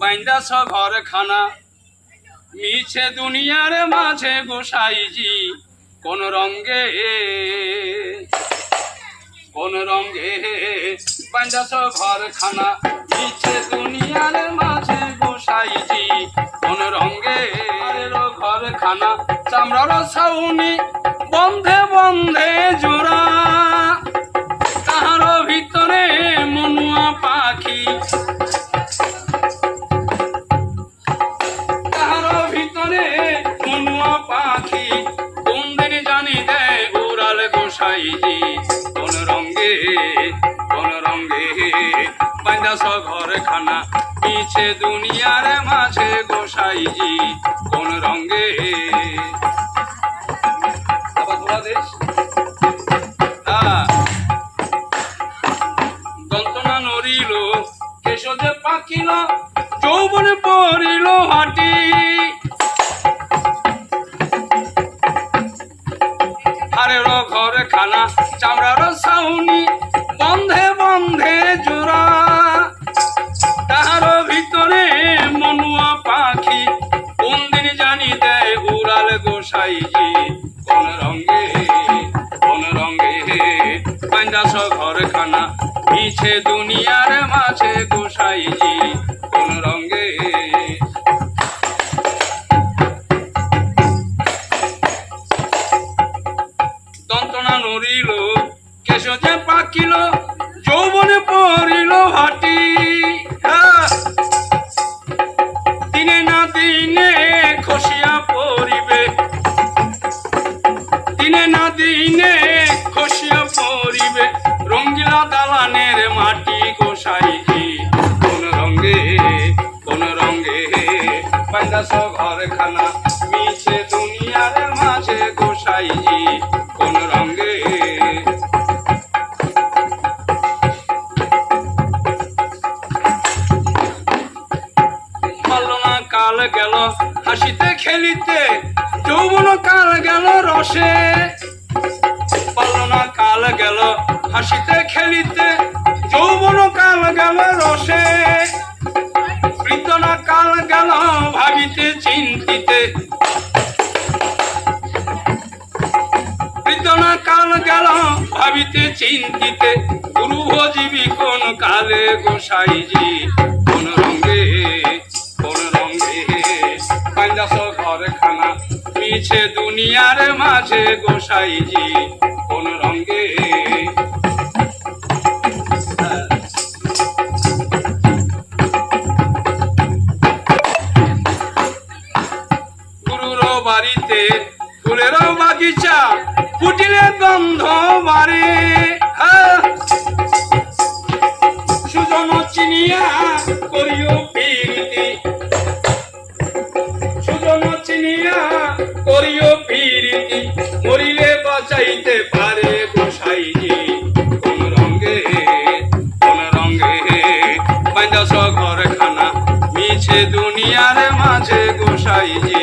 বাইন্দাস ঘর খানা। মিছে দুনিয়ার মাঝে গোসাইজি, কোন রঙ্গে কোন রঙ্গে বাইন্দাস ঘর খানা। মিছে দুনিয়ার মাঝে গোসাইজি, কোন রঙ্গে ঘর খানা। চামড়ার ছাউনি বন্ধে বন্ধে জোড়া, তাহার ভিতরে কোন রঙ্গে কোন রঙ্গে বান্দাস ঘর খানা পিছে দুনিয়ার মাঝে গোসাইজি, কোন রঙ্গে আবার তোরা দেশ হ্যাঁ দন্তনা নড়িল, কেশজে পাকিল যৌবনে পড়িল হাটি। খানা চামড়ার সাউনি বন্ধে বন্ধে জোড়া। তাহার ভিতরে মনুয়া পাখি কোন দিন জানি দেয় উড়াল গোসাইজি কোন রঙ্গে কোন রঙ্গে পাঞ্জাস ঘর খানা পিছে দুনিয়ার মাঝে গোসাইজি নড়িল, কেশজে পাকিল, যৌবনে পড়িল হাটি হ্যাঁ। দিনে না দিনে খসিয়া পড়িবে। দিনে না দিনে খসিয়া পড়িবে। রঙ্গিলা দালানের মাটি গোসাইজি কোন রঙ্গে কোন রঙ্গে পান্দাস ঘর কাল গেল, হাসিতে খেলিতে যৌবন কাল গেল রসে। পারল না কাল গেল, হাসিতে খেলিতে যৌবন কাল গেল রসে। প্রীতনা কাল গেল ভাবিতে, চিন্তিতে। প্রীতনা কাল গেল ভাবিতে, চিন্তিতে। গুরু ভজিবি কোন কালে গোসাইজি? পাঞ্জাস ঘর খানা পিছে দুনিয়ার মাঝে গোসাইজি কোন রঙ্গে বাড়িতে ফুলের বাগিচা ফুটিলে গন্ধ মরিলে বাঁচাইতে পারে গোসাইজি। কোন রঙ্গে কোন রঙ্গে বান্দাস ঘরখানা মিছে দুনিয়ার মাঝে গোসাইজি।